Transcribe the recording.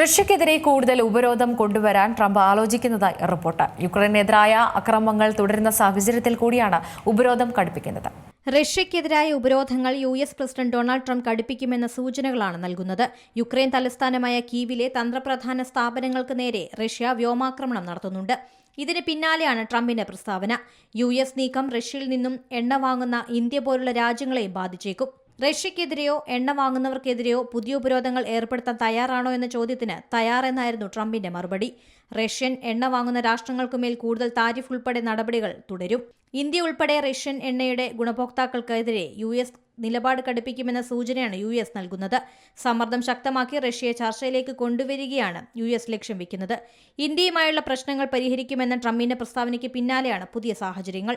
റഷ്യക്കെതിരെ കൂടുതൽ ഉപരോധം കൊണ്ടുവരാൻ ട്രംപ് ആലോചിക്കുന്നതായി റിപ്പോർട്ട്. യുക്രൈനെതിരായ അക്രമങ്ങൾ തുടരുന്ന സാഹചര്യത്തിൽ കൂടിയാണ് ഉപരോധം കടുപ്പിക്കുന്നത്. റഷ്യക്കെതിരായ ഉപരോധങ്ങൾ U S president Donald Trump കടുപ്പിക്കുമെന്ന സൂചനകളാണ് നൽകുന്നത്. യുക്രൈൻ തലസ്ഥാനമായ കീവിലെ തന്ത്രപ്രധാന സ്ഥാപനങ്ങൾക്ക് നേരെ റഷ്യ വ്യോമാക്രമണം നടത്തുന്നുണ്ട്. ഇതിന് പിന്നാലെയാണ് ട്രംപിന്റെ പ്രസ്താവന. യു എസ് നീക്കം റഷ്യയിൽ നിന്നും എണ്ണ വാങ്ങുന്ന ഇന്ത്യ പോലുള്ള രാജ്യങ്ങളെയും ബാധിച്ചേക്കും. റഷ്യക്കെതിരെയോ എണ്ണ വാങ്ങുന്നവർക്കെതിരെയോ പുതിയ ഉപരോധങ്ങൾ ഏർപ്പെടുത്താൻ തയ്യാറാണോ എന്ന ചോദ്യത്തിന് തയ്യാറെന്നായിരുന്നു ട്രംപിന്റെ മറുപടി. റഷ്യൻ എണ്ണ വാങ്ങുന്ന രാഷ്ട്രങ്ങൾക്കുമേൽ കൂടുതൽ താരിഫ് ഉൾപ്പെടെ നടപടികൾ തുടരും. ഇന്ത്യ ഉൾപ്പെടെ റഷ്യൻ എണ്ണയുടെ ഗുണഭോക്താക്കൾക്കെതിരെ യു എസ് നിലപാട് കടുപ്പിക്കുമെന്ന സൂചനയാണ് യു എസ് നൽകുന്നത്. സമ്മർദ്ദം ശക്തമാക്കി റഷ്യയെ ചർച്ചയിലേക്ക് കൊണ്ടുവരികയാണ് യു എസ് ലക്ഷ്യം വെക്കുന്നത്. ഇന്ത്യയുമായുള്ള പ്രശ്നങ്ങൾ പരിഹരിക്കുമെന്ന ട്രംപിന്റെ പ്രസ്താവനയ്ക്ക് പിന്നാലെയാണ് പുതിയ സാഹചര്യങ്ങൾ.